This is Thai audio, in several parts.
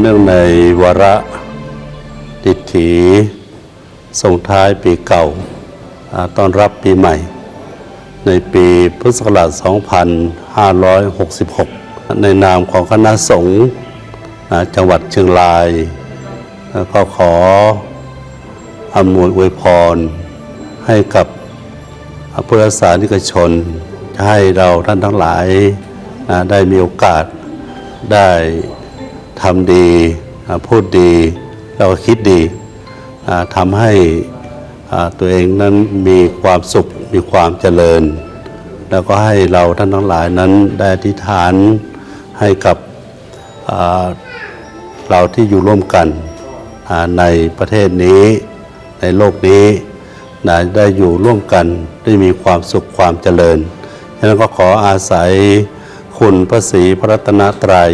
เนื่องในวาระดิถีส่งท้ายปีเก่าต้อนรับปีใหม่ ในปีพุทธศักราช 2566 ในนามของคณะสงฆ์จังหวัดเชียงราย ก็ขออำนวยอวยพรให้กับพุทธศาสนิกชน ให้เราท่านทั้งหลายได้มีโอกาสได้ ทำดีพูดดีแล้วก็คิดดีทำให้ตัวเองนั้นมีความสุขมีความเจริญ แล้วก็ให้เราท่านทั้งหลายนั้นได้อธิษฐานให้กับเราที่อยู่ร่วมกันในประเทศนี้ในโลกนี้นะได้อยู่ร่วมกันได้มีความสุขความเจริญฉะนั้นก็ขออาศัยคุณพระศรีพระรัตนตรัย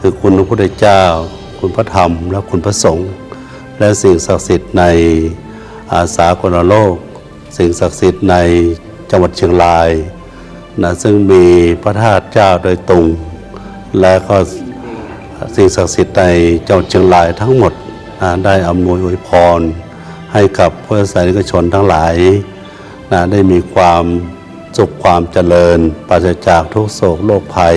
คือคุณพระพุทธเจ้า คุณพระธรรม และคุณพระสงฆ์และสิ่งศักดิ์สิทธิ์ในอาสากลโลก สิ่งศักดิ์สิทธิ์ในจังหวัดเชียงรายนะซึ่งมีพระธาตุเจ้าโดยตรงและก็สิ่งศักดิ์สิทธิ์ในจังหวัดเชียงรายทั้งหมดนะได้อำนวยอวยพร ให้กับพุทธศาสนิกชนทั้งหลายนะได้มีความสุขความเจริญปราศจากทุกโศกโรคภัย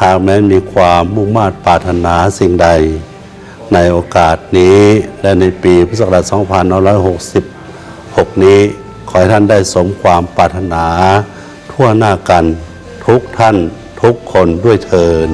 หากแม้นมีความมุ่งมา่ปรารถนาสิ่งใด ในโอกาสนี้และในปีพุทธศักราช 2566 นี้ ขอให้ท่านได้สมความปรารถนา ทั่วหน้ากันทุกท่านทุกคนด้วยเทิน